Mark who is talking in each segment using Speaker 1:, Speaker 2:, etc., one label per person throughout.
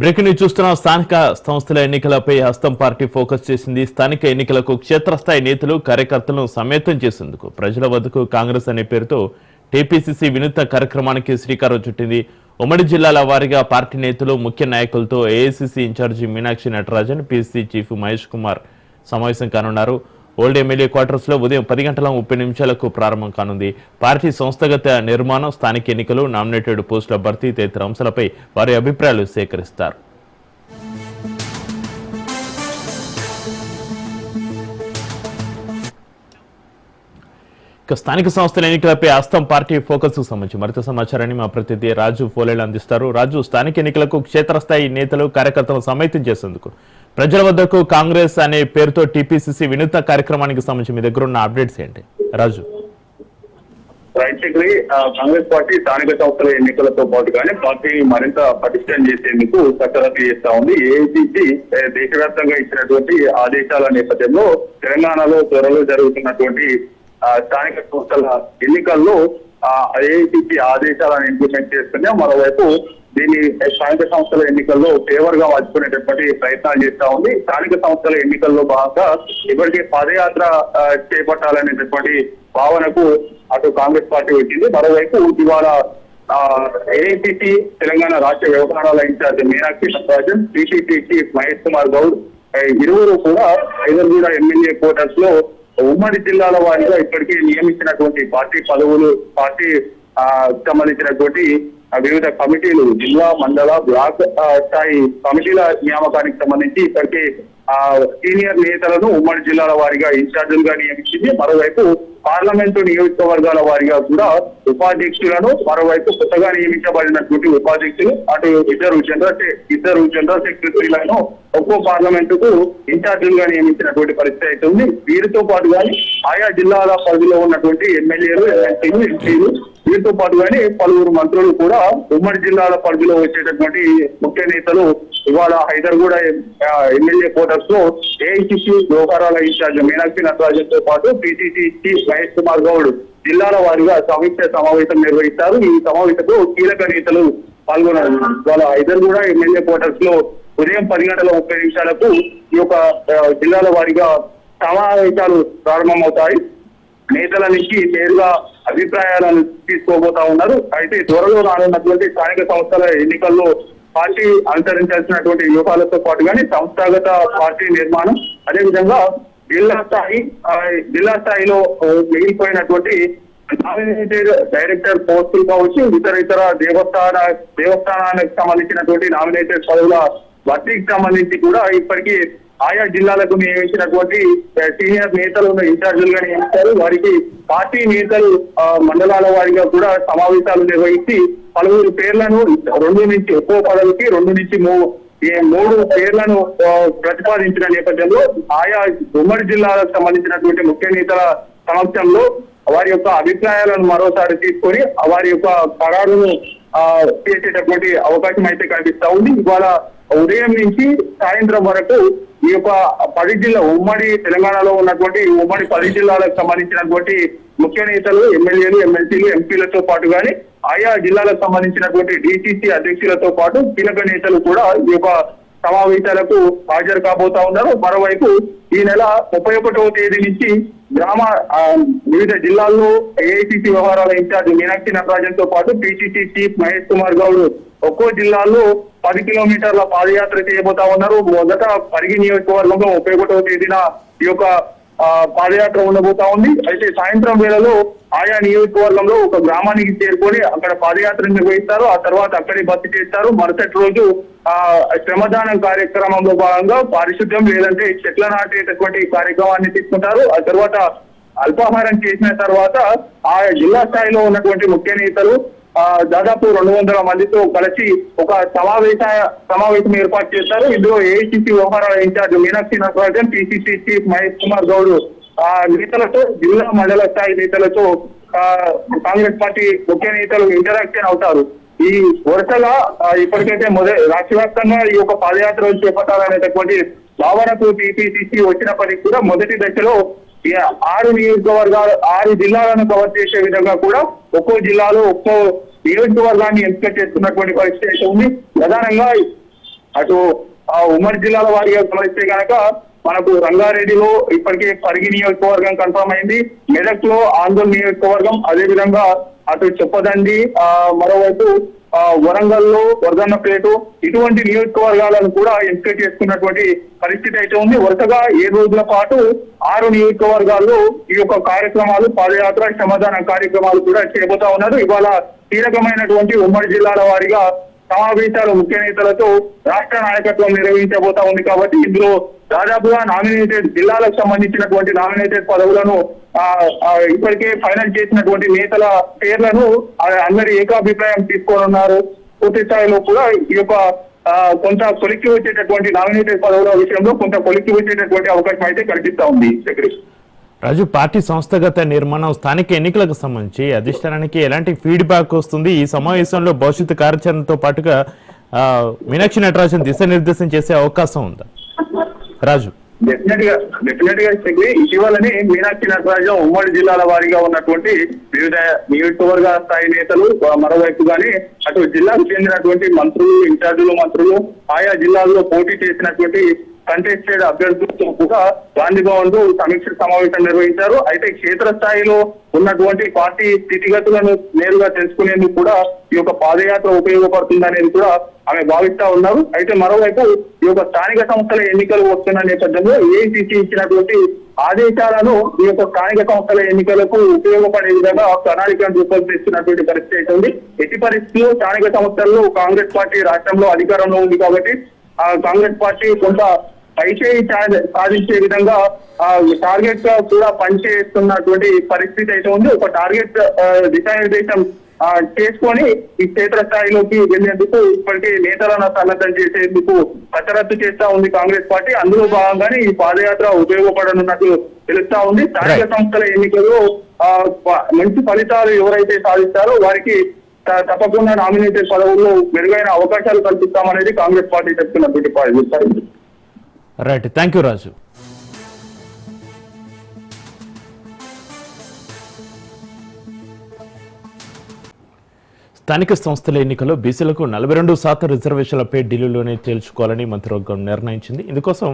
Speaker 1: బ్రేక్ని చూస్తున్న స్థానిక సంస్థల ఎన్నికలపై హస్తం పార్టీ ఫోకస్ చేసింది. స్థానిక ఎన్నికలకు క్షేత్రస్థాయి నేతలు కార్యకర్తలను సమేతం చేసేందుకు ప్రజల వద్దకు కాంగ్రెస్ అనే పేరుతో టీపీసీసీ వినూత్న కార్యక్రమానికి శ్రీకారం చుట్టింది. ఉమ్మడి జిల్లాల వారీగా పార్టీ నేతలు ముఖ్య నాయకులతో AICC incharge Meenakshi Natarajan PC chief Mahesh Kumar సమావేశం కానున్నారు. ఓల్డ్ ఎమ్మెల్యే క్వార్టర్స్లో ఉదయం పది గంటల ముప్పై నిమిషాలకు ప్రారంభం కానుంది. పార్టీ సంస్థగత నిర్మాణం స్థానిక ఎన్నికలు నామినేటెడ్ పోస్టుల భర్తీ తదితర అంశాలపై వారి అభిప్రాయాలు సేకరిస్తారు. ఇక స్థానిక సంస్థల ఎన్నికలపై అస్తం పార్టీ ఫోకస్కు సంబంధించి మరింత సమాచారాన్ని మా ప్రతినిధి రాజు పోలేలు అందిస్తారు. రాజు స్థానిక ఎన్నికలకు క్షేత్రస్థాయి నేతలు కార్యకర్తలను సమైతం చేసేందుకు ప్రజల వద్దకు కాంగ్రెస్ అనే పేరుతో టీపీసీసీ వినూత్న కార్యక్రమానికి సంబంధించి మీ దగ్గర ఉన్న అప్డేట్స్ ఏంటి? రాజు.
Speaker 2: రైట్ కాంగ్రెస్ పార్టీ స్థానిక సంస్థల ఎన్నికలతో పాటుగానే పార్టీని మరింత పటిష్టం చేసేందుకు కసరత్తు చేస్తా ఉంది. ఏఐసిసి దేశవ్యాప్తంగా ఇచ్చినటువంటి ఆదేశాల నేపథ్యంలో తెలంగాణలో త్వరలో జరుగుతున్నటువంటి స్థానిక సంస్థల ఎన్నికల్లో ఐఐటికి ఆదేశాలను ఇంప్లిమెంట్ చేస్తున్నా మరోవైపు దీన్ని స్థానిక సంస్థల ఎన్నికల్లో ఫేవర్గా మార్చుకునేటటువంటి ప్రయత్నాలు చేస్తా ఉంది. స్థానిక సంస్థల ఎన్నికల్లో భాగంగా ఇప్పటికే పాదయాత్ర చేపట్టాలనేటటువంటి భావనకు అటు కాంగ్రెస్ పార్టీ వచ్చింది. మరోవైపు ఇవాళ ఏఐటిసి తెలంగాణ రాష్ట్ర వ్యవహారాల incharge Meenakshi Natarajan PCC chief Mahesh Kumar Goud ఇరువురు కూడా హైదర్గూడ ఎమ్మెల్యే క్వార్టర్స్లో ఉమ్మడి జిల్లాల వారీగా ఇప్పటికే నియమించినటువంటి పార్టీ పదవులు పార్టీ ఆ, సంబంధించినటువంటి వివిధ కమిటీలు జిల్లా మండల బ్లాక్ స్థాయి కమిటీల నియామకానికి సంబంధించి ఇప్పటికే ఆ సీనియర్ నేతలను ఉమ్మడి జిల్లాల వారిగా ఇన్ఛార్జీలుగా నియమించింది. మరోవైపు పార్లమెంటు నియోజకవర్గాల వారిగా కూడా ఉపాధ్యక్షులను మరోవైపు కొత్తగా నియమించబడినటువంటి ఉపాధ్యక్షులు అటు ఇద్దరు జనరల్ ఇద్దరు జనరల్ సెక్రటరీలను ఒక్కో పార్లమెంటుకు ఇన్ఛార్జీలుగా నియమించినటువంటి పరిస్థితి అయితే ఉంది. వీరితో పాటుగానే ఆయా జిల్లాల పరిధిలో ఉన్నటువంటి ఎమ్మెల్యేలు ఎమ్మెల్సీలు ఎంపీలు వీరితో పాటుగానే పలువురు మంత్రులు కూడా ఉమ్మడి జిల్లాల పరిధిలో వచ్చేటటువంటి ముఖ్య నేతలు ఇవాళ హైదర్గూడ ఎమ్మెల్యే క్వార్టర్స్లో ఏఐసిసి వ్యవహారాల ఇన్ఛార్జ్ మీనాక్షి నటరాజన్తో పాటు పిసిసి చీఫ్ మహేష్ కుమార్ గౌడ్ జిల్లాల వారీగా సమీక్ష సమావేశం నిర్వహిస్తారు. ఈ సమావేశంలో కీలక నేతలు పాల్గొన్నారు ఐదు కూడా ఎమ్మెల్యే క్వార్టర్స్లో ఉదయం పది గంటల ముప్పై నిమిషాలకు ఈ యొక్క జిల్లాల వారీగా సమావేశాలు ప్రారంభమవుతాయి. నేతల నుంచి నేరుగా అభిప్రాయాలను తీసుకోబోతా ఉన్నారు. అయితే త్వరలో రానున్నటువంటి స్థానిక సంస్థల ఎన్నికల్లో పార్టీ అనుసరించాల్సినటువంటి వ్యూహాలతో పాటుగానే సంస్థాగత పార్టీ నిర్మాణం అదేవిధంగా జిల్లా స్థాయి జిల్లా స్థాయిలో మిగిలిపోయినటువంటి నామినేటెడ్ డైరెక్టర్ పోస్టులు కావచ్చు ఇతర ఇతర దేవస్థాన దేవస్థానానికి సంబంధించినటువంటి నామినేటెడ్ పదవుల భర్తీకి సంబంధించి కూడా ఇప్పటికీ ఆయా జిల్లాలకు నియమించినటువంటి సీనియర్ నేతలు ఇన్ఛార్జీలుగా నియమిస్తారు. వారికి పార్టీ నేతలు మండలాల వారిగా కూడా సమావేశాలు నిర్వహించి పలువురు పేర్లను రెండు నుంచి ఒక్కో పదవికి రెండు నుంచి మూ- ఈ మూడు పేర్లను ప్రతిపాదించిన నేపథ్యంలో ఆయా ఉమ్మడి జిల్లాలకు సంబంధించినటువంటి ముఖ్య నేతల సమక్షంలో వారి యొక్క అభిప్రాయాలను మరోసారి తీసుకొని వారి యొక్క ఖరారును ఆ, చేసేటటువంటి అవకాశం అయితే కనిపిస్తా ఉంది. ఇవాళ ఉదయం నుంచి సాయంత్రం వరకు ఈ యొక్క పది జిల్లా ఉమ్మడి తెలంగాణలో ఉన్నటువంటి ఉమ్మడి పది జిల్లాలకు సంబంధించినటువంటి ముఖ్య నేతలు ఎమ్మెల్యేలు ఎమ్మెల్సీలు ఎంపీలతో పాటు గాని ఆయా జిల్లాలకు సంబంధించినటువంటి డిసిసి అధ్యక్షులతో పాటు కీలక నేతలు కూడా ఈ యొక్క సమావేశాలకు హాజరు కాబోతా ఉన్నారు. మరోవైపు ఈ నెల ముప్పై ఒకటవ తేదీ నుంచి గ్రామ వివిధ జిల్లాల్లో ఏఐసిసి వ్యవహారాల ఇన్ఛార్జ్ మీనాక్షి నటరాజన్తో పాటు పిసిసి చీఫ్ మహేష్ కుమార్ గౌడ్ ఒక్కో జిల్లాలో పది కిలోమీటర్ల పాదయాత్ర చేయబోతా ఉన్నారు. మొదట పరిగి నియోజకవర్గంలో ముప్పై ఒకటవ తేదీన ఈ యొక్క పాదయాత్ర ఉండబోతా ఉంది. అయితే సాయంత్రం వేళలో ఆయా నియోజకవర్గంలో ఒక గ్రామానికి చేరుకొని అక్కడ పాదయాత్ర నిర్వహిస్తారు. ఆ తర్వాత అక్కడే బస్సు చేస్తారు. మరుసటి రోజు ఆ శ్రమదానం కార్యక్రమంలో భాగంగా పారిశుద్ధ్యం లేదంటే చెట్ల నాటేటటువంటి కార్యక్రమాన్ని తీసుకుంటారు. ఆ తర్వాత అల్పాహారం చేసిన తర్వాత ఆయా జిల్లా స్థాయిలో ఉన్నటువంటి ముఖ్య నేతలు దాదాపు రెండు వందల మందితో కలిసి ఒక సమావేశ సమావేశం ఏర్పాటు చేస్తారు ఇందులో ఏఐసిసి వ్యవహారాల incharge Meenakshi Natarajan PCC chief Mahesh Kumar Goud ఆ నేతలతో జిల్లా మండల స్థాయి నేతలతో కాంగ్రెస్ పార్టీ ముఖ్య నేతలు ఇంటరాక్షన్ అవుతారు. ఈ వరుసగా ఇప్పటికైతే మొదటి రాష్ట్ర వ్యాప్తంగా ఈ యొక్క పాదయాత్ర చేపట్టాలనేటటువంటి భావనకు టీపీసీసీ వచ్చినప్పటికీ కూడా మొదటి దశలో ఆరు నియోజకవర్గాలు ఆరు జిల్లాలను కవర్ చేసే విధంగా కూడా ఒక్కో జిల్లాలో ఒక్కో నియోజకవర్గాన్ని ఎంపిక చేస్తున్నటువంటి పరిస్థితి ఉంది. ప్రధానంగా అటు ఆ ఉమ్మడి జిల్లాల వారిగా గమనిస్తే కనుక మనకు రంగారెడ్డిలో ఇప్పటికే పరిగి నియోజకవర్గం కన్ఫర్మ్ అయింది. మెదక్లో ఆందోళన నియోజకవర్గం అదే విధంగా అటు చెప్పదండి ఆ మరోవైపు వరంగల్లో వరంగల్లో వరదన్నపేట ఇటువంటి నియోజకవర్గాలను కూడా ఎంపిక చేసుకున్నటువంటి పరిస్థితి అయితే ఉంది. వరుసగా ఏడు రోజుల పాటు ఆరు నియోజకవర్గాల్లో ఈ యొక్క కార్యక్రమాలు పాదయాత్ర శ్రమదాన కార్యక్రమాలు కూడా చేయబోతా ఉన్నారు. ఇవాళ కీలకమైనటువంటి ఉమ్మడి జిల్లాల వారిగా సమావేశాలు ముఖ్య నేతలతో రాష్ట్ర నాయకత్వం నిర్వహించబోతా ఉంది కాబట్టి ఇందులో దాదాపుగా నామినేటెడ్ జిల్లాలకు సంబంధించినటువంటి నామినేటెడ్ పదవులను ఇప్పటికే ఫైనల్ చేసినటువంటి నేతల పేర్లను అందరి ఏకాభిప్రాయం తీసుకోనున్నారు. పూర్తి స్థాయిలో కూడా ఈ యొక్క కొంత కొలిక్కి వచ్చేటటువంటి నామినేటెడ్ పదవుల విషయంలో కొంత కొలిక్కి వచ్చేటటువంటి అవకాశం అయితే కనిపిస్తా ఉంది సెక్రటరీ
Speaker 1: రాజు పార్టీ సంస్థాగత నిర్మాణం స్థానిక ఎన్నికలకు సంబంధించి అధిష్టానానికి ఎలాంటి ఫీడ్బ్యాక్ వస్తుంది? ఈ సమావేశంలో భవిష్యత్తు కార్యాచరణతో పాటుగా మీనాక్షి నటరాజన్ దిశానిర్దేశం చేసే అవకాశం ఉందా? రాజు.
Speaker 2: డెఫినెట్గా డెఫినెట్గా ఇటీవలనే మీనాక్షి నటరాజం ఉమ్మడి జిల్లాల వారీగా ఉన్నటువంటి వివిధ నియోజకవర్గ స్థాయి నేతలు మరోవైపు గాని అటు జిల్లాకు చెందినటువంటి మంత్రులు ఇన్ఛార్జీలు మంత్రులు ఆయా జిల్లాల్లో పోటీ చేసినటువంటి కంటెస్టెడ్ అభ్యర్థులతో కూడా గాంధీ భవన్లో సమీక్ష సమావేశం నిర్వహించారు. అయితే క్షేత్రస్థాయిలో ఉన్నటువంటి పార్టీ స్థితిగతులను నేరుగా తెలుసుకునేందుకు కూడా ఈ యొక్క పాదయాత్ర ఉపయోగపడుతుందనేది కూడా ఆమె భావిస్తా ఉన్నారు. అయితే మరోవైపు ఈ యొక్క స్థానిక సంస్థల ఎన్నికలు వస్తున్న నేపథ్యంలో ఏఐసిసి ఇచ్చినటువంటి ఆదేశాలను ఈ యొక్క స్థానిక సంస్థల ఎన్నికలకు ఉపయోగపడే విధంగా ప్రణాళికను రూపొందిస్తున్నటువంటి పరిస్థితి అయితే ఉంది. ఎట్టి పరిస్థితుల్లో స్థానిక సంస్థల్లో కాంగ్రెస్ పార్టీ రాష్ట్రంలో అధికారంలో ఉంది కాబట్టి ఆ కాంగ్రెస్ పార్టీ కొంత పైచేయి సాధించే విధంగా టార్గెట్ కూడా పనిచేస్తున్నటువంటి పరిస్థితి అయితే ఉంది. ఒక టార్గెట్ దిశానిర్దేశం చేసుకొని ఈ క్షేత్ర స్థాయిలోకి వెళ్ళేందుకు ఇప్పటికే నేతలను సన్నద్ధం చేసేందుకు కసరత్తు చేస్తా ఉంది కాంగ్రెస్ పార్టీ. అందులో భాగంగానే ఈ పాదయాత్ర ఉపయోగపడనున్నట్టు తెలుస్తా ఉంది. స్థానిక. సంస్థల ఎన్నికల్లో మంచి ఫలితాలు ఎవరైతే సాధిస్తారో వారికి తప్పకుండా నామినేటెడ్ పదవుల్లో మెరుగైన అవకాశాలు కల్పిస్తామనేది కాంగ్రెస్ పార్టీ చెప్తున్నటువంటి పరిస్థితి
Speaker 1: రైట్ థ్యాంక్ యూ రాజు. స్థానిక సంస్థల ఎన్నికల్లో బీసీలకు నలభై రెండు శాతం రిజర్వేషన్లపై ఢిల్లీలోనే తేల్చుకోవాలని మంత్రివర్గం నిర్ణయించింది. ఇందుకోసం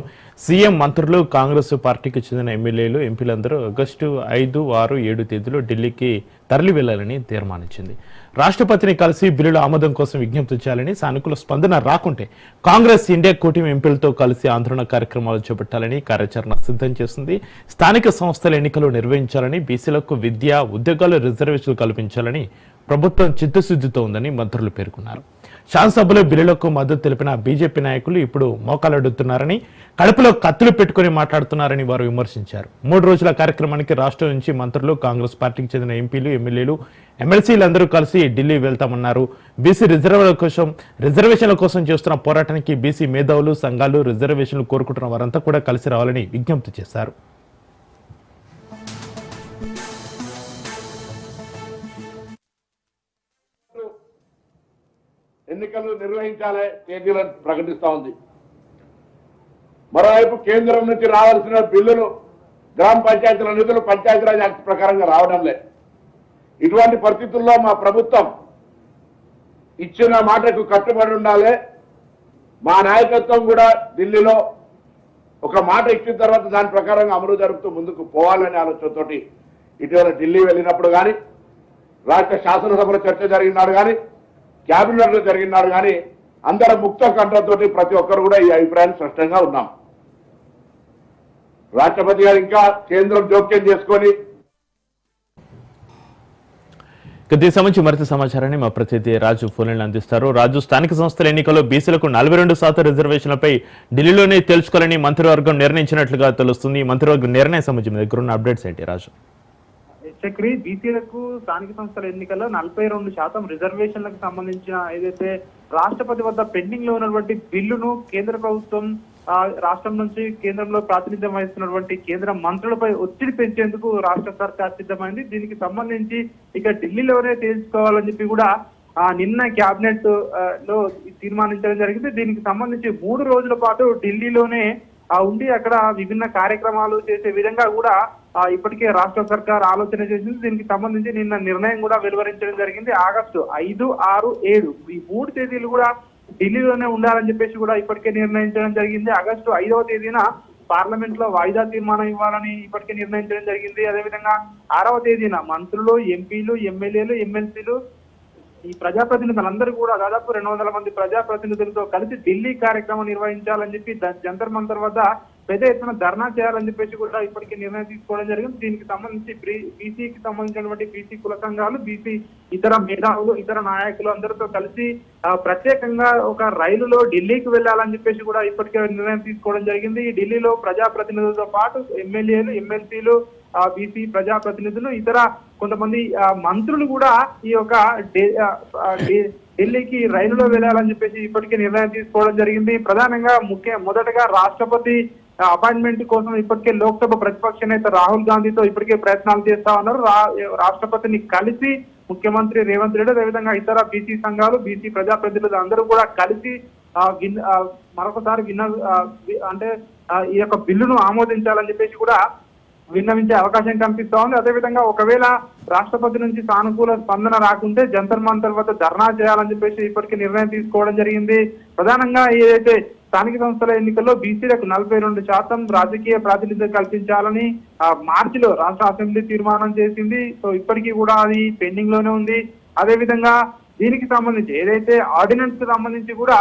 Speaker 1: సీఎం మంత్రులు కాంగ్రెస్ పార్టీకి చెందిన ఎమ్మెల్యేలు ఎంపీలందరూ ఆగస్టు ఐదు ఆరు ఏడు తేదీలో ఢిల్లీకి తరలి వెళ్ళాలని తీర్మానించింది. రాష్ట్రపతిని కలిసి బిల్లుల ఆమోదం కోసం విజ్ఞప్తి చేయాలని సానుకూల స్పందన రాకుంటే కాంగ్రెస్ ఇండియా కూటమి ఎంపీలతో కలిసి ఆందోళన కార్యక్రమాలు చేపట్టాలని కార్యాచరణ సిద్ధం చేసింది. స్థానిక సంస్థల ఎన్నికలు నిర్వహించాలని బీసీలకు విద్య ఉద్యోగాలు రిజర్వేషన్లు కల్పించాలని ప్రభుత్వం చిత్తశుద్ధితో ఉందని మంత్రులు పేర్కొన్నారు. శాసనసభలో బిల్లులకు మద్దతు తెలిపిన బీజేపీ నాయకులు ఇప్పుడు మోకాలడుతున్నారని కడుపులో కత్తులు పెట్టుకుని మాట్లాడుతున్నారని వారు విమర్శించారు. మూడు రోజుల కార్యక్రమానికి రాష్ట్రం నుంచి మంత్రులు కాంగ్రెస్ పార్టీకి చెందిన ఎంపీలు ఎమ్మెల్యేలు ఎమ్మెల్సీలందరూ కలిసి ఢిల్లీ వెళ్తామన్నారు. బీసీ రిజర్వేల కోసం రిజర్వేషన్ల కోసం చేస్తున్న పోరాటానికి బీసీ మేధావులు సంఘాలు రిజర్వేషన్లు కోరుకుంటున్న వారంతా కూడా కలిసి రావాలని విజ్ఞప్తి చేశారు.
Speaker 3: ఎన్నికలు నిర్వహించాలి తేదీలను ప్రకటిస్తూ ఉంది. మరోవైపు కేంద్రం నుంచి రావాల్సిన బిల్లులు గ్రామ పంచాయతీల నిధులు పంచాయతీరాజ్ యాక్ట్ ప్రకారంగా రావడం లేదు ఇటువంటి పరిస్థితుల్లో మా ప్రభుత్వం ఇచ్చిన మాటకు కట్టుబడి ఉండాలి. మా నాయకత్వం కూడా ఢిల్లీలో ఒక మాట ఇచ్చిన తర్వాత దాని ప్రకారంగా అమలు జరుపుతూ ముందుకు పోవాలనే ఆలోచనతోటి ఇటీవల ఢిల్లీ వెళ్ళినప్పుడు కానీ రాష్ట్ర శాసనసభలో చర్చ జరిగినాడు కానీ క్యాబినెట్లో జరిగినాడు కానీ అందరం ముక్త కంఠంతో ప్రతి ఒక్కరు కూడా ఈ అభిప్రాయాన్ని స్పష్టంగా ఉన్నాం. రాష్ట్రపతి గారు ఇంకా కేంద్రం జోక్యం చేసుకొని
Speaker 1: దీనికి సంబంధించి మరింత సమాచారాన్ని మా ప్రతినిధి రాజు ఫోన్లను అందిస్తారు. రాజు స్థానిక సంస్థల ఎన్నికల్లో బీసీలకు నలభై రెండు శాతం రిజర్వేషన్లపై ఢిల్లీలోనే తెలుసుకోవాలని మంత్రివర్గం నిర్ణయించినట్లుగా తెలుస్తుంది. మంత్రివర్గం నిర్ణయం సంబంధించి మీ దగ్గర ఉన్న అప్డేట్స్ ఏంటి రాజు?
Speaker 4: చక్రి బీసీలకు స్థానిక సంస్థల ఎన్నికల్లో నలభై రెండు శాతం రిజర్వేషన్లకు సంబంధించిన ఏదైతే రాష్ట్రపతి వద్ద పెండింగ్లో ఉన్నటువంటి బిల్లును కేంద్ర ప్రభుత్వం రాష్ట్రం నుంచి కేంద్రంలో ప్రాతినిధ్యం వహిస్తున్నటువంటి కేంద్ర మంత్రులపై ఒత్తిడి పెంచేందుకు రాష్ట్ర సర్కార్ సిద్ధమైంది. దీనికి సంబంధించి ఇక ఢిల్లీలోనే తేల్చుకోవాలని చెప్పి కూడా ఆ నిన్న కేబినెట్లో తీర్మానించడం జరిగింది. దీనికి సంబంధించి మూడు రోజుల పాటు ఢిల్లీలోనే ఉండి అక్కడ విభిన్న కార్యక్రమాలు చేసే విధంగా కూడా ఇప్పటికే రాష్ట్ర సర్కార్ ఆలోచన చేసింది దీనికి సంబంధించి నిన్న నిర్ణయం కూడా వెలువరించడం జరిగింది. ఆగస్టు ఐదు ఆరు ఏడు ఈ మూడు తేదీలు కూడా ఢిల్లీలోనే ఉండాలని చెప్పేసి కూడా ఇప్పటికే నిర్ణయించడం జరిగింది. ఆగస్టు ఐదవ తేదీన పార్లమెంట్లో వాయిదా తీర్మానం ఇవ్వాలని ఇప్పటికే నిర్ణయించడం జరిగింది. అదేవిధంగా ఆరవ తేదీన మంత్రులు ఎంపీలు ఎమ్మెల్యేలు ఎమ్మెల్సీలు ఈ ప్రజాప్రతినిధులందరూ కూడా దాదాపు రెండు వందల మంది ప్రజాప్రతినిధులతో కలిసి ఢిల్లీ కార్యక్రమం నిర్వహించాలని చెప్పి జంతర్ మంతర్ వద్ద పెద్ద ఎత్తున ధర్నా చేయాలని చెప్పేసి కూడా ఇప్పటికే నిర్ణయం తీసుకోవడం జరిగింది. దీనికి సంబంధించి బీసీకి సంబంధించినటువంటి బీసీ కుల సంఘాలు బీసీ ఇతర మేధావులు ఇతర నాయకులు అందరితో కలిసి ప్రత్యేకంగా ఒక రైలులో ఢిల్లీకి వెళ్ళాలని చెప్పేసి కూడా ఇప్పటికే నిర్ణయం తీసుకోవడం జరిగింది. ఈ ఢిల్లీలో ప్రజాప్రతినిధులతో పాటు ఎమ్మెల్యేలు ఎమ్మెల్సీలు బీసీ ప్రజాప్రతినిధులు ఇతర కొంతమంది మంత్రులు కూడా ఈ యొక్క ఢిల్లీకి రైలులో వెళ్ళాలని చెప్పేసి ఇప్పటికే నిర్ణయం తీసుకోవడం జరిగింది. ప్రధానంగా ముఖ్య మొదటగా రాష్ట్రపతి అపాయింట్మెంట్ కోసం ఇప్పటికే లోక్సభ ప్రతిపక్ష నేత రాహుల్ గాంధీతో ఇప్పటికే ప్రయత్నాలు చేస్తా ఉన్నారు. రా- రాష్ట్రపతిని కలిసి ముఖ్యమంత్రి రేవంత్ రెడ్డి అదేవిధంగా ఇతర బీసీ సంఘాలు బీసీ ప్రజాప్రతినిధులు అందరూ కూడా కలిసి మరొకసారి విన్న అంటే ఈ యొక్క బిల్లును ఆమోదించాలని చెప్పేసి కూడా విన్నవించే అవకాశం కనిపిస్తా ఉంది. అదేవిధంగా ఒకవేళ రాష్ట్రపతి నుంచి సానుకూల స్పందన రాకుంటే జంతర్ మంతర్ వద్ద ధర్నా చేయాలని చెప్పేసి ఇప్పటికీ నిర్ణయం తీసుకోవడం జరిగింది. ప్రధానంగా ఏదైతే స్థానిక సంస్థల ఎన్నికల్లో బీసీలకు నలభై రెండు శాతం రాజకీయ ప్రాతినిధ్యం కల్పించాలని మార్చిలో రాష్ట్ర అసెంబ్లీ తీర్మానం చేసింది. సో ఇప్పటికీ కూడా అది పెండింగ్లోనే ఉంది. అదేవిధంగా దీనికి సంబంధించి ఏదైతే ఆర్డినెన్స్కి సంబంధించి కూడా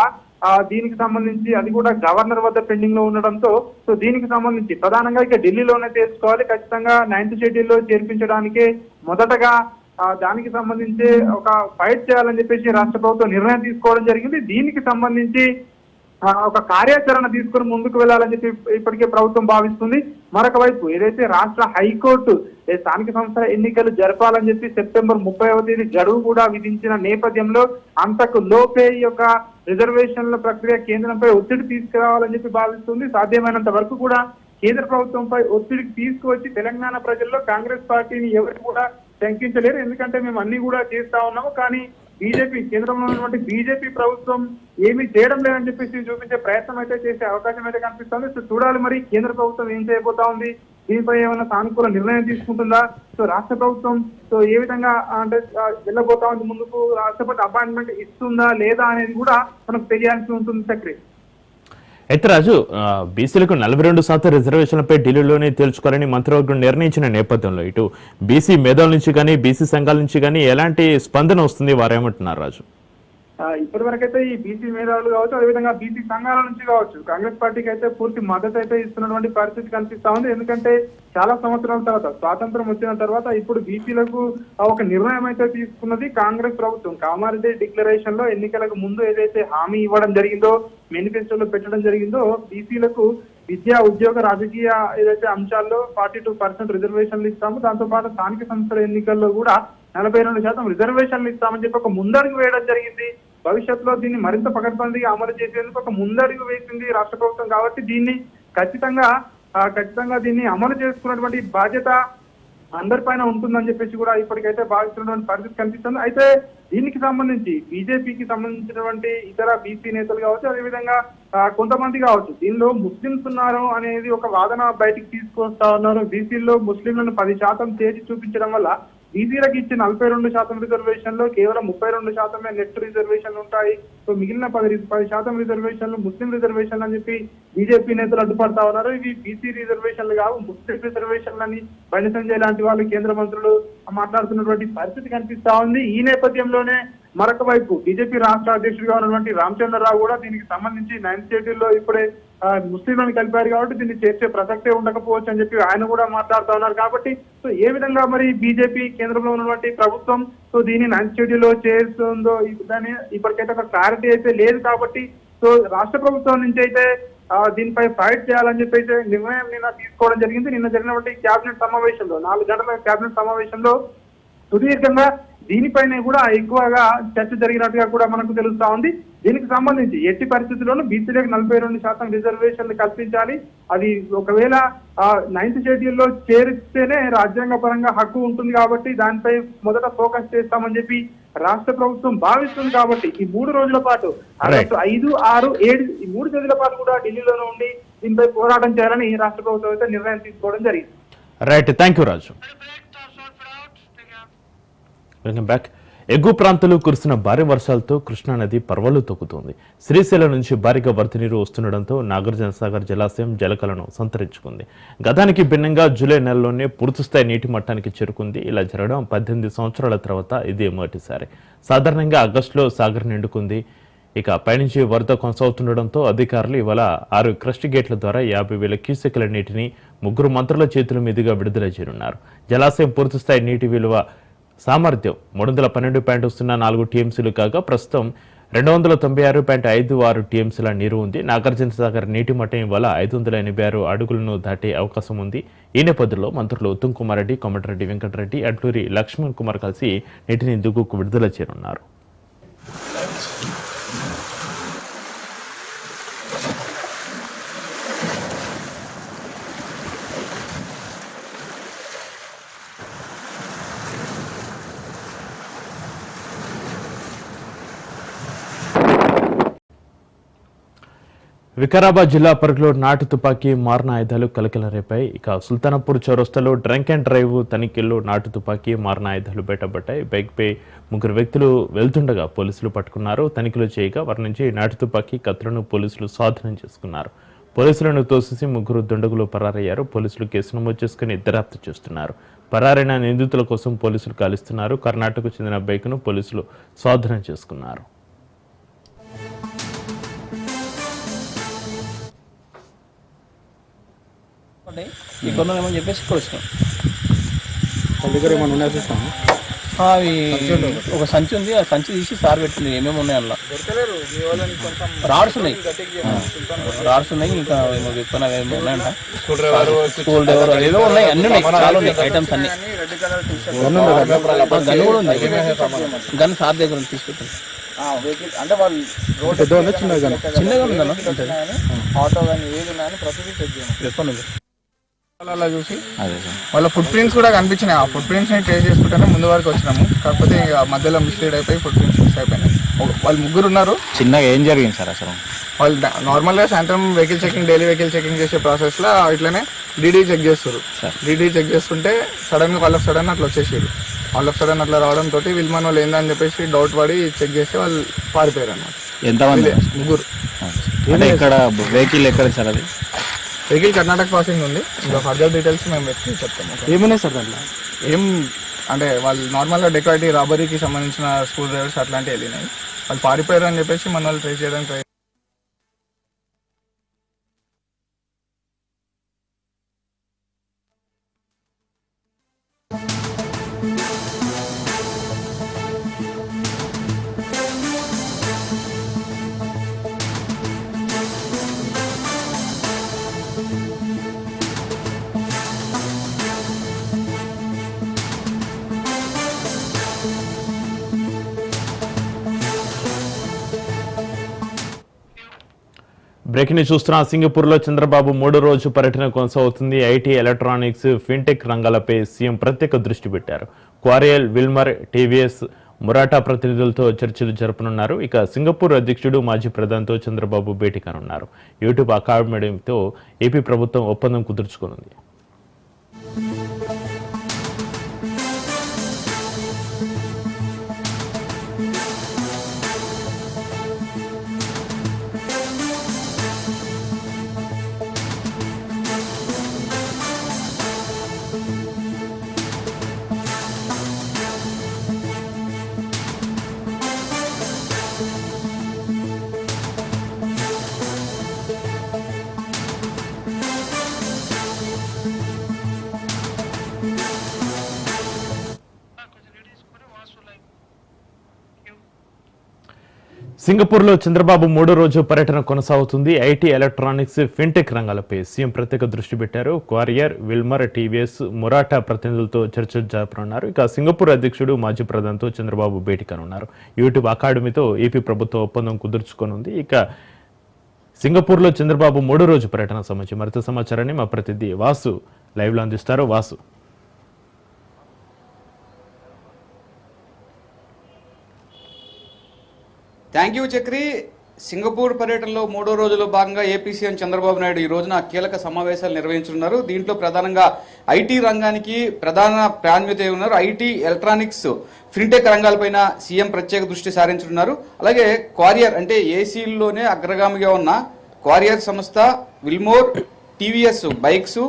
Speaker 4: దీనికి సంబంధించి అది కూడా గవర్నర్ వద్ద పెండింగ్లో ఉండడంతో సో దీనికి సంబంధించి ప్రధానంగా ఇక ఢిల్లీలోనే తెలుసుకోవాలి ఖచ్చితంగా నైన్త్ షెడ్యూల్లో చేర్పించడానికే మొదటగా దానికి సంబంధించి ఒక ఫైట్ చేయాలని చెప్పేసి రాష్ట్ర ప్రభుత్వం నిర్ణయం తీసుకోవడం జరిగింది. దీనికి సంబంధించి ఒక కార్యాచరణ తీసుకుని ముందుకు వెళ్ళాలని చెప్పి ఇప్పటికే ప్రభుత్వం భావిస్తుంది. మరొక వైపు ఏదైతే రాష్ట్ర హైకోర్టు స్థానిక సంస్థల ఎన్నికలు జరపాలని చెప్పి సెప్టెంబర్ ముప్పైవ తేదీ గడువు కూడా విధించిన నేపథ్యంలో అంతకు లోపే ఈ యొక్క రిజర్వేషన్ల ప్రక్రియ కేంద్రంపై ఒత్తిడి తీసుకురావాలని చెప్పి భావిస్తుంది. సాధ్యమైనంత వరకు కూడా కేంద్ర ప్రభుత్వంపై ఒత్తిడికి తీసుకువచ్చి తెలంగాణ ప్రజల్లో కాంగ్రెస్ పార్టీని ఎవరు కూడా శంకించలేరు. ఎందుకంటే మేము అన్ని కూడా చేస్తా ఉన్నాము. కానీ బీజేపీ కేంద్రంలో ఉన్నటువంటి బీజేపీ ప్రభుత్వం ఏమీ చేయడం లేదని చెప్పేసి చూపించే ప్రయత్నం అయితే చేసే అవకాశం అయితే కనిపిస్తుంది. సో చూడాలి మరి కేంద్ర ప్రభుత్వం ఏం చేయబోతా ఉంది? దీనిపై ఏమైనా సానుకూల నిర్ణయం తీసుకుంటుందా? సో రాష్ట్ర ప్రభుత్వం సో ఏ విధంగా అంటే వెళ్ళబోతా ఉంది? ముందుకు రాష్ట్రపతి అపాయింట్మెంట్ ఇస్తుందా లేదా అనేది కూడా మనకు తెలియాల్సి ఉంటుంది చక్రి
Speaker 1: అయితే రాజు బీసీలకు నలభై రెండు శాతం రిజర్వేషన్లపై ఢిల్లీలోనే తేల్చుకోవాలని మంత్రివర్గం నిర్ణయించిన నేపథ్యంలో ఇటు బీసీ మేధావుల నుంచి కానీ బీసీ సంఘాల నుంచి కానీ ఎలాంటి స్పందన వస్తుంది వారేమంటున్నారు రాజు?
Speaker 4: ఇప్పటి వరకు అయితే ఈ బీసీ మేధావులు కావచ్చు అదేవిధంగా బీసీ సంఘాల నుంచి కావచ్చు కాంగ్రెస్ పార్టీకి అయితే పూర్తి మద్దతు అయితే ఇస్తున్నటువంటి పరిస్థితి కనిపిస్తా ఉంది. ఎందుకంటే చాలా సంవత్సరాల తర్వాత స్వాతంత్రం వచ్చిన తర్వాత ఇప్పుడు బీసీలకు ఒక నిర్ణయం అయితే తీసుకున్నది కాంగ్రెస్ ప్రభుత్వం. కామారెడ్డి డిక్లరేషన్లో ఎన్నికలకు ముందు ఏదైతే హామీ ఇవ్వడం జరిగిందో మేనిఫెస్టోలో పెట్టడం జరిగిందో బీసీలకు విద్యా ఉద్యోగ రాజకీయ ఏదైతే అంశాల్లో ఫార్టీ టూ పర్సెంట్ రిజర్వేషన్లు ఇస్తాము దాంతో పాటు స్థానిక సంస్థల ఎన్నికల్లో కూడా నలభై రెండు శాతం రిజర్వేషన్లు ఇస్తామని చెప్పి ఒక ముందడుగు వేయడం జరిగింది. భవిష్యత్తులో దీన్ని మరింత పకడ్బందీగా అమలు చేసేందుకు ఒక ముందడుగు వేసింది రాష్ట్ర ప్రభుత్వం కాబట్టి దీన్ని ఖచ్చితంగా ఖచ్చితంగా దీన్ని అమలు చేసుకున్నటువంటి బాధ్యత అందరిపైన ఉంటుందని చెప్పేసి కూడా ఇప్పటికైతే భావిస్తున్నటువంటి పరిస్థితి కనిపిస్తుంది. అయితే దీనికి సంబంధించి బీజేపీకి సంబంధించినటువంటి ఇతర బీసీ నేతలు కావచ్చు అదేవిధంగా కొంతమంది కావచ్చు దీనిలో ముస్లింస్ ఉన్నారు అనేది ఒక వాదన బయటికి తీసుకొస్తా ఉన్నారు. బీసీల్లో ముస్లింలను పది శాతం చేసి చూపించడం వల్ల బీసీలకు ఇచ్చిన నలభై రెండు శాతం రిజర్వేషన్లో కేవలం ముప్పై రెండు శాతమే నెట్ రిజర్వేషన్లు ఉంటాయి. సో మిగిలిన పది పది శాతం రిజర్వేషన్లు ముస్లిం రిజర్వేషన్లు అని చెప్పి బీజేపీ నేతలు అడ్డుపడతా ఉన్నారు. ఇవి బీసీ రిజర్వేషన్లు కావు ముస్లిం రిజర్వేషన్లు అని బండి సంజయ్ లాంటి వాళ్ళు కేంద్ర మంత్రులు మాట్లాడుతున్నటువంటి పరిస్థితి కనిపిస్తా ఉంది. ఈ నేపథ్యంలోనే మరొక వైపు బీజేపీ రాష్ట్ర అధ్యక్షుడిగా ఉన్నటువంటి రామచంద్రరావు కూడా దీనికి సంబంధించి నైన్త్ షెడ్యూల్లో ఇప్పుడే ముస్లింలను కలిపారు కాబట్టి దీన్ని చేర్చే ప్రసక్తే ఉండకపోవచ్చు అని చెప్పి ఆయన కూడా మాట్లాడుతూ ఉన్నారు కాబట్టి సో ఏ విధంగా మరి బీజేపీ కేంద్రంలో ఉన్నటువంటి ప్రభుత్వం సో దీన్ని అంచెడిలో చేస్తుందో దాని ఇప్పటికైతే ఒక క్లారిటీ అయితే లేదు కాబట్టి సో రాష్ట్ర ప్రభుత్వం నుంచి అయితే దీనిపై ఫైట్ చేయాలని చెప్పి అయితే నిర్ణయం నిన్న తీసుకోవడం జరిగింది. నిన్న జరిగినటువంటి కేబినెట్ సమావేశంలో నాలుగు గంటల కేబినెట్ సమావేశంలో సుదీర్ఘంగా దీనిపైనే కూడా ఎక్కువగా చర్చ జరిగినట్టుగా కూడా మనకు తెలుస్తా ఉంది. దీనికి సంబంధించి ఎట్టి పరిస్థితుల్లోనూ బీసీలకు నలభై రెండు శాతం రిజర్వేషన్లు కల్పించాలి. అది ఒకవేళ నైన్త్ షెడ్యూల్లో చేరిస్తేనే రాజ్యాంగ పరంగా హక్కు ఉంటుంది కాబట్టి దానిపై మొదట ఫోకస్ చేస్తామని చెప్పి రాష్ట్ర ప్రభుత్వం భావిస్తుంది కాబట్టి ఈ మూడు రోజుల పాటు ఆగస్టు ఐదు ఆరు ఏడు ఈ మూడు తేదీల పాటు కూడా ఢిల్లీలోనే ఉండి దీనిపై పోరాటం చేయాలని రాష్ట్ర ప్రభుత్వం అయితే నిర్ణయం తీసుకోవడం జరిగింది.
Speaker 1: Right thank you Raju back ఎగువ ప్రాంతాలు కురిసిన భారీ వర్షాలతో కృష్ణానది పర్వాలు తొక్కుతోంది. శ్రీశైలం నుంచి భారీగా వరద నీరు వస్తుండటంతో నాగార్జున సాగర్ జలాశయం జలకలను సంతరించుకుంది. గతానికి భిన్నంగా జూలై నెలలోనే పూర్తిస్థాయి నీటి మట్టానికి చేరుకుంది. ఇలా జరగడం పద్దెనిమిది సంవత్సరాల తర్వాత ఇదే మొదటిసారి. సాధారణంగా ఆగస్టులో సాగర్ నిండుకుంది. ఇక పైనుంచి వరద కొనసాగుతుండటంతో అధికారులు ఇవాళ ఆరు క్రస్ట్ గేట్ల ద్వారా యాభై వేల క్యూసెక్ల నీటిని ముగ్గురు మంత్రుల చేతుల మీదుగా విడుదల చేయనున్నారు. జలాశయం పూర్తిస్థాయి నీటి విలువ సామర్థ్యం మూడు వందల పన్నెండు పాయింట్ సున్నా నాలుగు టీఎంసీలు కాగా ప్రస్తుతం రెండు వందల తొంభై ఆరు పాయింట్ ఐదు ఆరు టీఎంసీల నీరు ఉంది. నాగార్జున సాగర్ నీటి మట్టం ఇవాళ ఐదు వందల ఎనభై ఆరు అడుగులను దాటే అవకాశం ఉంది. ఈ నేపథ్యంలో మంత్రులు ఉత్తమ్ కుమార్ రెడ్డి కోమటిరెడ్డి వెంకటరెడ్డి అడ్లూరి లక్ష్మణ్ కుమార్ కలిసి నీటిని దిగువకు విడుదల చేయనున్నారు. వికారాబాద్ జిల్లా పరిధిలో నాటు తుపాకీ మారణ ఆయుధాలు కలకల రేపాయి ఇక సుల్తానపూర్ చౌరస్తాలో డ్రంక్ అండ్ డ్రైవ్ తనిఖీల్లో నాటు తుపాకీ మారణ ఆయుధాలు బయటపడ్డాయి బైక్పై ముగ్గురు వ్యక్తులు వెళ్తుండగా పోలీసులు పట్టుకున్నారు. తనిఖీలు చేయగా వారి నుంచి నాటు తుపాకీ కత్తులను పోలీసులు స్వాధీనం చేసుకున్నారు. పోలీసులను తోసేసి ముగ్గురు దుండగులు పరారయ్యారు. పోలీసులు కేసు నమోదు చేసుకుని దర్యాప్తు చేస్తున్నారు. పరారైన నిందితుల కోసం పోలీసులు గాలిస్తున్నారు. కర్ణాటకకు చెందిన బైక్ను పోలీసులు స్వాధీనం చేసుకున్నారు.
Speaker 5: ఉంటాయి ఇక్కడ ఏమని చెప్పేసి ఇక్కడ వచ్చినాం.
Speaker 6: దగ్గర ఏమైనా ఉన్నాయా
Speaker 5: అవి ఒక సంచి ఉంది. ఆ సంచి తీసి సార్ పెట్టింది ఏమేమి ఉన్నాయి అందులో? రాడ్స్ ఉన్నాయి. రాడ్స్ ఉన్నాయి. ఇంకా ఏమో విప్పన ఏమో ఉన్నాయంట. స్కూల్ డ్రైవర్ ఏదో ఉన్నాయి. అన్ని ఉన్నాయి. చాలా ఉన్నాయి. ఐటమ్స్ అన్ని. గన్ కూడా ఉంది. గన్ సార్ దగ్గర ఉంది. తీసుకెళ్తాను
Speaker 7: అంటే వాళ్ళు
Speaker 6: ఉందా
Speaker 5: చిన్నగా ఉందన్న.
Speaker 7: ఆటో కానీ ఏది ఉన్నాయని ప్రతిదీ చెక్ అలా చూసి. వాళ్ళ ఫుట్ ప్రింట్స్ కూడా కనిపించినాయి. ఆ ఫుట్ ప్రింట్స్ని ట్రేస్ చేసుకుంటేనే ముందు వరకు వచ్చినాము. కాకపోతే ఇక మధ్యలో మిస్లీడ్ అయిపోయి ఫుట్ ప్రింట్స్ మిస్ అయిపోయినాయి వాళ్ళు ముగ్గురు ఉన్నారు.
Speaker 8: చిన్నగా ఏం జరిగింది సార్ అసలు?
Speaker 7: వాళ్ళు నార్మల్గా సాయంత్రం vehicle checking daily vehicle checking చేసే ప్రాసెస్లో ఇట్లనే డీడీ చెక్ చేస్తారు. డీడీ చెక్ చేస్తుంటే సడన్గా వాళ్ళ సడన్ అట్లా వచ్చేసారు. వాళ్ళ సడన్ అట్లా రావడం తోటి విల్మన్ వాళ్ళు ఏందని చెప్పేసి డౌట్ పడి చెక్ చేస్తే వాళ్ళు పారిపోయారు అన్నమాట
Speaker 8: ఎంతమంది?
Speaker 7: వీళ్ళే, ముగ్గురు.
Speaker 8: ఇక్కడ వెహికల్ ఎక్కడ సార్ అది?
Speaker 7: వెహికల్ కర్ణాటక పాసింగ్ ఉంది. ఇంకా ఫర్దర్ డీటెయిల్స్ మేము వెతికి చెప్తాము
Speaker 6: ఏమున్నాయి సార్ దాంట్లో?
Speaker 7: ఏం అంటే వాళ్ళు నార్మల్గా డెకాయిటీ రాబరీకి సంబంధించిన స్కూల్ డ్రైవర్స్ అట్లాంటివి వెళ్ళినాయి. వాళ్ళు పారిపోయారు అని చెప్పేసి మన వాళ్ళు ట్రేస్ చేయడానికి ట్రై
Speaker 1: బ్రేకింగ్ న్యూస్ చూస్తున్న సింగపూర్లో చంద్రబాబు మూడో రోజు పర్యటన కొనసాగుతుంది. ఐటీ ఎలక్ట్రానిక్స్ ఫిన్టెక్ రంగాలపై సీఎం ప్రత్యేక దృష్టి పెట్టారు. క్వారియల్ విల్మర్ టీవీఎస్ మురాటా ప్రతినిధులతో చర్చలు జరపనున్నారు. ఇక సింగపూర్ అధ్యక్షుడు మాజీ ప్రధానితో చంద్రబాబు భేటీ కానున్నారు. యూట్యూబ్ అకాడమీతో ఏపీ ప్రభుత్వం ఒప్పందం కుదుర్చుకోనుంది. సింగపూర్లో చంద్రబాబు మూడో రోజు పర్యటన కొనసాగుతుంది. ఐటీ ఎలక్ట్రానిక్స్ ఫిన్టెక్ రంగాలపై సీఎం ప్రత్యేక దృష్టి పెట్టారు. క్వారియర్ విల్మర్ టీవీఎస్ మురాటా ప్రతినిధులతో చర్చలు జరపనున్నారు. ఇక సింగపూర్ అధ్యక్షుడు మాజీ ప్రధానితో చంద్రబాబు భేటీ కానున్నారు. యూట్యూబ్ అకాడమీతో ఏపీ ప్రభుత్వం ఒప్పందం కుదుర్చుకోనుంది. ఇక సింగపూర్లో చంద్రబాబు మూడో రోజు పర్యటన సంబంధించి మరింత సమాచారాన్ని మా ప్రతినిధి వాసు లైవ్లో అందిస్తారు. Vasu.
Speaker 9: Thank you Chakri. Singapore పర్యటనలో మూడో రోజులో భాగంగా ఏపీ సీఎం చంద్రబాబు నాయుడు ఈ రోజున కీలక సమావేశాలు నిర్వహించనున్నారు. దీంట్లో ప్రధానంగా ఐటీ రంగానికి ప్రధాన ప్రాధాన్యత ఉన్నారు. ఐటీ ఎలక్ట్రానిక్స్ ఫిన్టెక్ రంగాలపైన సీఎం ప్రత్యేక దృష్టి సారించనున్నారు. అలాగే క్వారియర్ అంటే ఏసీల్లోనే అగ్రగామిగా ఉన్న క్వారియర్ సంస్థ విల్మోర్ టీవీఎస్ బైక్స్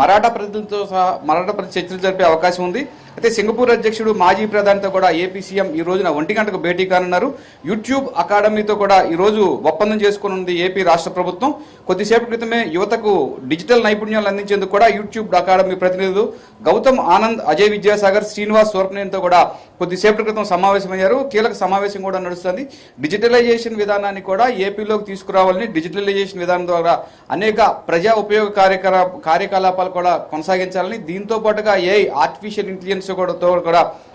Speaker 9: మరాఠా ప్రజలతో సహా మరాఠా ప్రతి చర్చలు జరిపే అవకాశం ఉంది. అయితే సింగపూర్ అధ్యక్షుడు మాజీ ప్రధానితో కూడా ఏపీ సీఎం ఈ రోజున ఒంటి గంటకు భేటీ కానున్నారు. యూట్యూబ్ అకాడమీతో కూడా ఈ రోజు ఒప్పందం చేసుకునుంది ఏపీ రాష్ట్ర ప్రభుత్వం. కొద్దిసేపటి క్రితమే యువతకు డిజిటల్ నైపుణ్యాలు అందించేందుకు కూడా యూట్యూబ్ అకాడమీ ప్రతినిధులు గౌతమ్ ఆనంద్ అజయ్ విద్యాసాగర్ శ్రీనివాస్ సోర్పనేనితో కూడా కొద్దిసేపటి క్రితం సమావేశమయ్యారు. కీలక సమావేశం కూడా నడుస్తుంది. డిజిటలైజేషన్ విధానాన్ని కూడా ఏపీలోకి తీసుకురావాలని డిజిటలైజేషన్ విధానం ద్వారా అనేక ప్రజా ఉపయోగ కార్యకలా కార్యకలాపాలు కూడా కొనసాగించాలని దీంతో పాటుగా ఏ ఆర్టిఫిషియల్ ఇంటెలిజెన్స్ కూడా తో కూడా ఆ,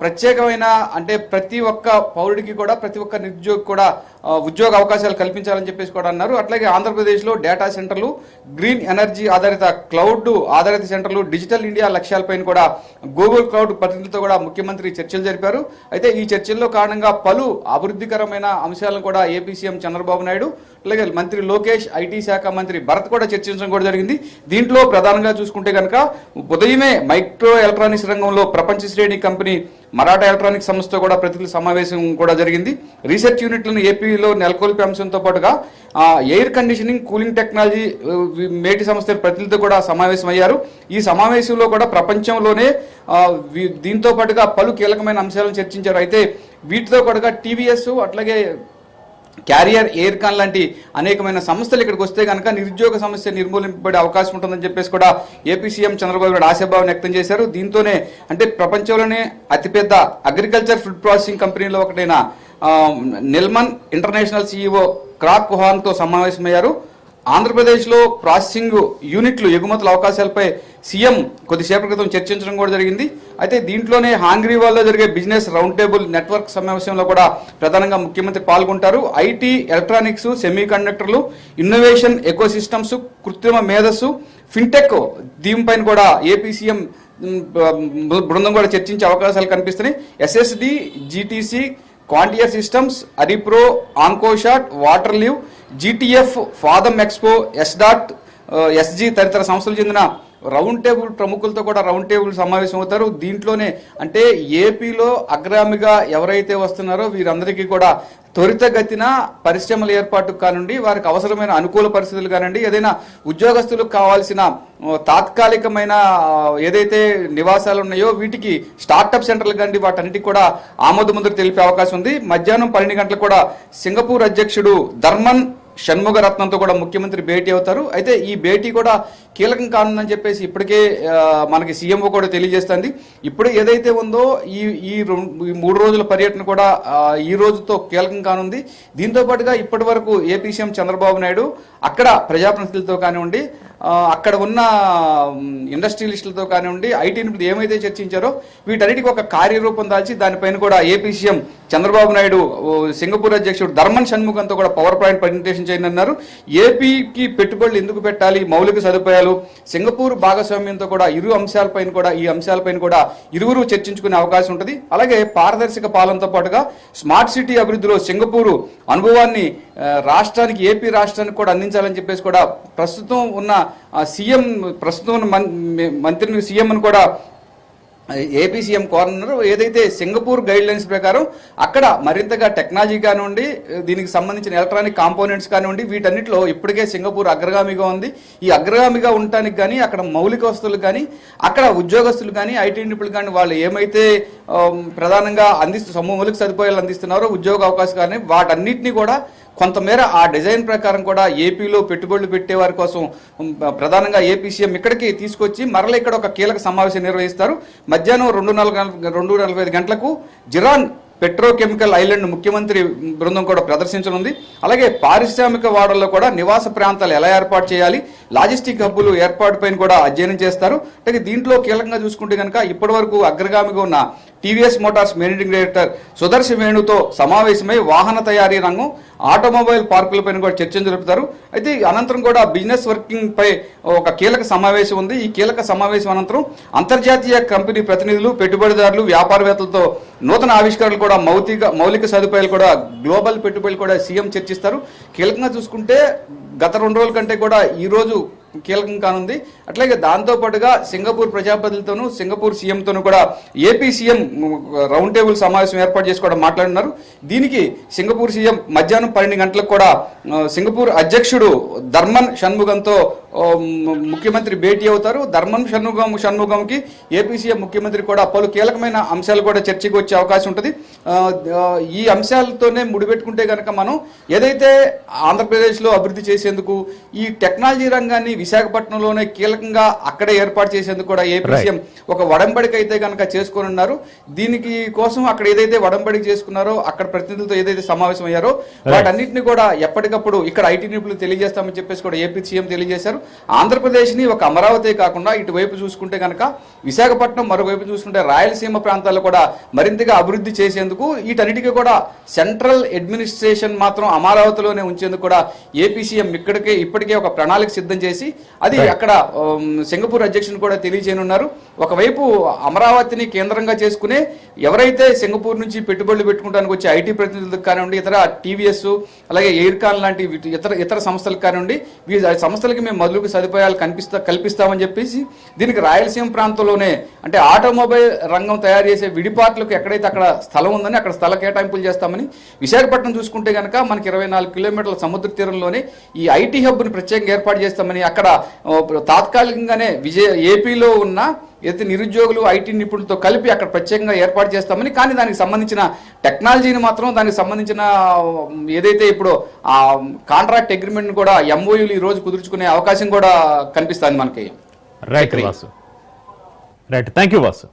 Speaker 9: ప్రత్యేకమైన అంటే ప్రతి ఒక్క పౌరుడికి కూడా ప్రతి ఒక్క నిరుద్యోగి కూడా ఉద్యోగ అవకాశాలు కల్పించాలని చెప్పేసి కూడా అన్నారు. అట్లాగే ఆంధ్రప్రదేశ్లో డేటా సెంటర్లు గ్రీన్ ఎనర్జీ ఆధారిత క్లౌడ్ ఆధారిత సెంటర్లు డిజిటల్ ఇండియా లక్ష్యాలపైన కూడా గూగుల్ క్లౌడ్ ప్రతినిధులతో కూడా ముఖ్యమంత్రి చర్చలు జరిపారు. అయితే ఈ చర్చల్లో కారణంగా పలు అభివృద్ధికరమైన అంశాలను కూడా ఏపీ సీఎం చంద్రబాబు నాయుడు అలాగే మంత్రి లోకేష్ ఐటీ శాఖ మంత్రి భరత్ కూడా చర్చించడం కూడా జరిగింది. దీంట్లో ప్రధానంగా చూసుకుంటే కనుక ఉదయమే మైక్రో ఎలక్ట్రానిక్స్ రంగంలో ప్రపంచ శ్రేణి కంపెనీ మరాఠా ఎలక్ట్రానిక్ సంస్థ కూడా ప్రతినిధుల సమావేశం కూడా జరిగింది. రీసెర్చ్ యూనిట్లను ఏపీలో నెలకొల్పే అంశంతో పాటుగా ఎయిర్ కండిషనింగ్ కూలింగ్ టెక్నాలజీ మేటి సంస్థ ప్రతినిధులు కూడా సమావేశం అయ్యారు ఈ సమావేశంలో కూడా ప్రపంచంలోనే దీంతో పాటుగా పలు కీలకమైన అంశాలను చర్చించారు. అయితే వీటితో పాటుగా టీవీఎస్ అట్లాగే క్యారియర్ ఎయిర్కాన్ లాంటి అనేకమైన సంస్థలు ఇక్కడికి వస్తే కనుక నిరుద్యోగ సమస్య నిర్మూలింపబడే అవకాశం ఉంటుందని చెప్పేసి కూడా ఏపీ సీఎం చంద్రబాబు నాయుడు ఆశాభావం వ్యక్తం చేశారు. దీంతోనే అంటే ప్రపంచంలోనే అతిపెద్ద అగ్రికల్చర్ ఫుడ్ ప్రాసెసింగ్ కంపెనీలో ఒకటైన నిల్మన్ ఇంటర్నేషనల్ సీఈఓ క్రాక్ కుహాన్తో సమావేశమయ్యారు. ఆంధ్రప్రదేశ్లో ప్రాసెసింగ్ యూనిట్లు ఎగుమతుల అవకాశాలపై సీఎం కొద్దిసేపటి క్రితం చర్చించడం కూడా జరిగింది. అయితే దీంట్లోనే హాంగ్రీవాల్లో జరిగే బిజినెస్ రౌండ్ టేబుల్ నెట్వర్క్ సమావేశంలో కూడా ప్రధానంగా ముఖ్యమంత్రి పాల్గొంటారు. ఐటీ ఎలక్ట్రానిక్స్ సెమీ కండక్టర్లు ఇన్నోవేషన్ ఎకోసిస్టమ్స్ కృత్రిమ మేధస్సు ఫిన్టెక్ దీనిపైన కూడా ఏపీ సీఎం బృందం కూడా చర్చించే అవకాశాలు కనిపిస్తున్నాయి. SSD GTC Quantier systems Aripro Oncoshot water Liv GTF Fathom expo Sdot SG తదితర సంస్థలు చెందిన రౌండ్ టేబుల్ ప్రముఖులతో కూడా రౌండ్ టేబుల్ సమావేశం అవుతారు. దీంట్లోనే అంటే ఏపీలో అగ్రామిగా ఎవరైతే వస్తున్నారో వీరందరికీ కూడా త్వరితగతిన పరిశ్రమల ఏర్పాటు కానుండి వారికి అవసరమైన అనుకూల పరిస్థితులు కానివ్వండి ఏదైనా ఉద్యోగస్తులకు కావాల్సిన తాత్కాలికమైన ఏదైతే నివాసాలు ఉన్నాయో వీటికి స్టార్టప్ సెంటర్లు కానీ వాటన్నిటికి కూడా ఆమోద ముందు తెలిపే అవకాశం ఉంది. మధ్యాహ్నం పన్నెండు గంటలకు కూడా సింగపూర్ అధ్యక్షుడు ధర్మన్ షణ్ముఖరత్నంతో కూడా ముఖ్యమంత్రి భేటీ అవుతారు. అయితే ఈ భేటీ కూడా కీలకం కానుందని చెప్పేసి ఇప్పటికే మనకి సీఎంఓ కూడా తెలియజేస్తుంది. ఇప్పుడు ఏదైతే ఉందో ఈ ఈ మూడు రోజుల పర్యటన కూడా ఈ రోజుతో కీలకం కానుంది. దీంతో పాటుగా ఇప్పటి వరకు ఏపీ సీఎం చంద్రబాబు నాయుడు అక్కడ ప్రజాప్రతినిధులతో కానివ్వండి అక్కడ ఉన్న ఇండస్ట్రియలిస్టులతో కానివ్వండి ఐటీ నిపుణులు ఏమైతే చర్చించారో వీటన్నిటికీ ఒక కార్యరూపం దాల్చి దానిపైన కూడా AP CM Chandrababu Naidu Singapore అధ్యక్షుడు ధర్మన్ షణ్ముఖంతో కూడా పవర్ పాయింట్ ప్రజెంటేషన్ చేయండి అన్నారు. ఏపీకి పెట్టుబడులు ఎందుకు పెట్టాలి? మౌలిక సదుపాయాలు సింగపూర్ భాగస్వామ్యంతో కూడా ఇరు అంశాలపైన కూడా ఈ అంశాలపైన కూడా ఇరువురు చర్చించుకునే అవకాశం ఉంటుంది. అలాగే పారదర్శక పాలనతో పాటుగా స్మార్ట్ సిటీ అభివృద్ధిలో సింగపూరు అనుభవాన్ని రాష్ట్రానికి ఏపీ రాష్ట్రానికి కూడా అందించాలని చెప్పేసి కూడా ప్రస్తుతం ఉన్న సీఎం ప్రస్తుతం ఉన్న మం- మంత్రిని సీఎం అని కూడా ఏపీ సీఎం కోరన్నారు ఏదైతే సింగపూర్ గైడ్ లైన్స్ ప్రకారం అక్కడ మరింతగా టెక్నాలజీ కానివ్వండి దీనికి సంబంధించిన ఎలక్ట్రానిక్ కాంపోనెంట్స్ కానివ్వండి వీటన్నిటిలో ఇప్పటికే సింగపూర్ అగ్రగామిగా ఉంది. ఈ అగ్రగామిగా ఉండటానికి కానీ అక్కడ మౌలిక వస్తువులు కానీ అక్కడ ఉద్యోగస్తులు కానీ ఐటీ నిపుణులు కానీ వాళ్ళు ఏమైతే ప్రధానంగా అందిస్తూ సమ మౌలిక సదుపాయాలు అందిస్తున్నారో ఉద్యోగ అవకాశాలు కానీ వాటన్నిటిని కూడా కొంతమేర ఆ డిజైన్ ప్రకారం కూడా ఏపీలో పెట్టుబడులు పెట్టే వారి కోసం ప్రధానంగా ఏపీ సీఎం ఇక్కడికి తీసుకొచ్చి మరలా ఇక్కడ ఒక కీలక సమావేశం నిర్వహిస్తారు. మధ్యాహ్నం రెండు నాలుగు రెండు నలభై ఐదు గంటలకు జిరాన్ పెట్రోకెమికల్ ఐలాండ్ ముఖ్యమంత్రి బృందం కూడా ప్రదర్శించనుంది. అలాగే పారిశ్రామిక వాడల్లో కూడా నివాస ప్రాంతాలు ఎలా ఏర్పాటు చేయాలి లాజిస్టిక్ హబ్బులు ఏర్పాటుపైన కూడా అధ్యయనం చేస్తారు. అలాగే దీంట్లో కీలకంగా చూసుకుంటే కనుక ఇప్పటి వరకు అగ్రగామిగా ఉన్న TVS Motors managing director Sudarshan వేణుతో సమావేశమై వాహన తయారీ రంగం ఆటోమొబైల్ పార్కులపైన కూడా చర్చలు జరుపుతారు. అయితే అనంతరం కూడా బిజినెస్ వర్కింగ్పై ఒక కీలక సమావేశం ఉంది. ఈ కీలక సమావేశం అనంతరం అంతర్జాతీయ కంపెనీ ప్రతినిధులు పెట్టుబడిదారులు వ్యాపారవేత్తలతో నూతన ఆవిష్కరణలు కూడా మౌతిక మౌలిక సదుపాయాలు కూడా గ్లోబల్ పెట్టుబడులు కూడా సీఎం చర్చిస్తారు. కీలకంగా చూసుకుంటే గత రెండు రోజుల కంటే కూడా ఈరోజు కీలకం కానుంది. అట్లాగే దాంతో పాటుగా సింగపూర్ ప్రజాప్రతినిధులతోనూ సింగపూర్ సీఎంతోనూ కూడా ఏపీ సీఎం రౌండ్ టేబుల్ సమావేశం ఏర్పాటు చేసుకోవడం మాట్లాడినారు దీనికి సింగపూర్ సీఎం మధ్యాహ్నం పన్నెండు గంటలకు కూడా సింగపూర్ అధ్యక్షుడు ధర్మన్ షణ్ముగంతో ముఖ్యమంత్రి భేటీ అవుతారు. ధర్మన్ షణ్ముగం షణ్ముగంకి ఏపీ సీఎం ముఖ్యమంత్రి కూడా పలు కీలకమైన అంశాలు కూడా చర్చకు వచ్చే అవకాశం ఉంటుంది. ఈ అంశాలతోనే ముడిపెట్టుకుంటే కనుక మనం ఏదైతే ఆంధ్రప్రదేశ్లో అభివృద్ధి చేసేందుకు ఈ టెక్నాలజీ రంగాన్ని విశాఖపట్నంలోనే కీలకంగా అక్కడే ఏర్పాటు చేసేందుకు కూడా ఏపీ
Speaker 1: Right.
Speaker 9: సీఎం ఒక వడంబడిక అయితే కనుక చేసుకొని ఉన్నారు. దీనికి కోసం అక్కడ ఏదైతే వడంబడిక చేసుకున్నారో అక్కడ ప్రతినిధులతో ఏదైతే సమావేశం అయ్యారో వాటన్నిటిని కూడా ఎప్పటికప్పుడు ఇక్కడ ఐటీ నిపుణులు తెలియజేస్తామని చెప్పేసి కూడా ఏపీ సీఎం తెలియజేశారు. ఆంధ్రప్రదేశ్ని ఒక అమరావతి కాకుండా ఇటువైపు చూసుకుంటే కనుక విశాఖపట్నం మరోవైపు చూసుకుంటే రాయలసీమ ప్రాంతాల్లో కూడా మరింతగా అభివృద్ధి చేసేందుకు వీటన్నిటికీ కూడా సెంట్రల్ అడ్మినిస్ట్రేషన్ మాత్రం అమరావతిలోనే ఉంచేందుకు కూడా ఏపీ సీఎం ఇక్కడికే ఇప్పటికే ఒక ప్రణాళిక సిద్ధం చేసి అది అక్కడ సింగపూర్ అధ్యక్షుని కూడా తెలియజేయనున్నారు ఒకవైపు అమరావతిని కేంద్రంగా చేసుకునే ఎవరైతే సింగపూర్ నుంచి పెట్టుబడులు పెట్టుకోవడానికి వచ్చే ఐటీ ప్రతినిధులకు కానివ్వండి ఇతర టీవీఎస్ అలాగే ఎయిర్కాన్ లాంటి ఇతర ఇతర సంస్థలకు కానివ్వండి ఈ సంస్థలకి మేము మొదలుకు సదుపాయాలు కల్పిస్తా కల్పిస్తామని చెప్పేసి దీనికి రాయలసీమ ప్రాంతంలోనే అంటే ఆటోమొబైల్ రంగం తయారు చేసే విడి పార్ట్లకు ఎక్కడైతే అక్కడ స్థలం ఉందని అక్కడ స్థల కేటాయింపులు చేస్తామని విశాఖపట్నం చూసుకుంటే కనుక మనకి ఇరవై నాలుగు కిలోమీటర్ల సముద్ర తీరంలోనే ఈ ఐటీ హబ్ని ప్రత్యేకంగా ఏర్పాటు చేస్తామని అక్కడ అక్కడ తాత్కాలికంగానే విజయ ఏపీలో ఉన్న ఏదైతే నిరుద్యోగులు ఐటీ నిపుణులతో కలిపి అక్కడ ప్రత్యేకంగా ఏర్పాటు చేస్తామని కానీ దానికి సంబంధించిన టెక్నాలజీని మాత్రం దానికి సంబంధించిన ఏదైతే ఇప్పుడు ఆ కాంట్రాక్ట్ అగ్రిమెంట్ కూడా ఎంఓయూలు ఈ రోజు కుదుర్చుకునే అవకాశం కూడా కనిపిస్తుంది మనకి.
Speaker 1: Right Vasu right thank you Vasu